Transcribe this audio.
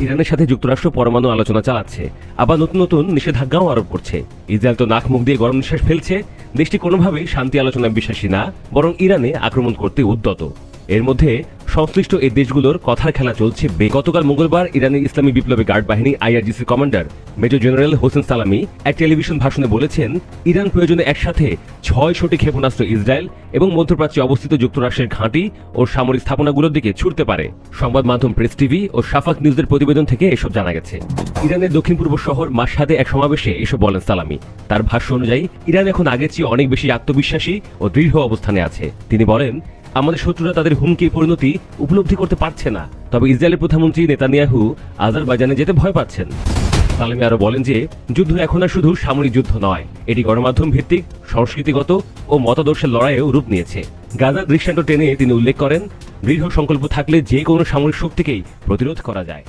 ইরানের সাথে যুক্তরাষ্ট্র পরমাণু আলোচনা চালাচ্ছে। আবার নতুন নতুন নিষেধাজ্ঞাও আরোপ করছে। ইসরায়েল তো নাক মুখ দিয়ে গরম নিঃশ্বাস ফেলছে। দেশটি কোনোভাবেই শান্তি আলোচনায় বিশ্বাসী না, বরং ইরানে আক্রমণ করতে উদ্যত। এর মধ্যে সংশ্লিষ্ট এই দেশগুলোর কথার খেলা চলছে গতকাল মঙ্গলবার ইরানের ইসলামী বিপ্লবী গার্ড বাহিনী IRGC commander major general Hossein Salami এক টেলিভিশন ভাষণে বলেছেন, ইরান প্রয়োজনে একসাথে ছয়শটি ক্ষেপণাস্ত্র ইসরায়েল এবং মধ্যপ্রাচ্যে অবস্থিত যুক্তরাষ্ট্রের ঘাঁটি ও সামরিক স্থাপনাগুলোর দিকে ছুটতে পারে। সংবাদ মাধ্যম প্রেস টিভি ও সাফাক নিউজের প্রতিবেদন থেকে এসব জানা গেছে। ইরানের দক্ষিণ পূর্ব শহর মাসহাদে এক সমাবেশে এসব বলেন সালামি। তার ভাষ্য অনুযায়ী, ইরান এখন আগের চেয়ে অনেক বেশি আত্মবিশ্বাসী ও দৃঢ় অবস্থানে আছে। তিনি বলেন আমাদের শত্রুরা তাদের হুমকি পরিণতি উপলব্ধি করতে পারছে না। তবে ইসরায়েলের প্রধানমন্ত্রী নেতানিয়াহু আজারবাইজানে যেতে ভয় পাচ্ছেন। তালেমে আরও বলেন যে, যুদ্ধ এখন আর শুধু সামরিক যুদ্ধ নয়, এটি গণমাধ্যম ভিত্তিক, সংস্কৃতিগত ও মতাদর্শের লড়াইয়েও রূপ নিয়েছে। গাজার দৃষ্টান্ত টেনে তিনি উল্লেখ করেন, দৃঢ় সংকল্প থাকলে যে কোনো সামরিক শক্তিকেই প্রতিরোধ করা যায়।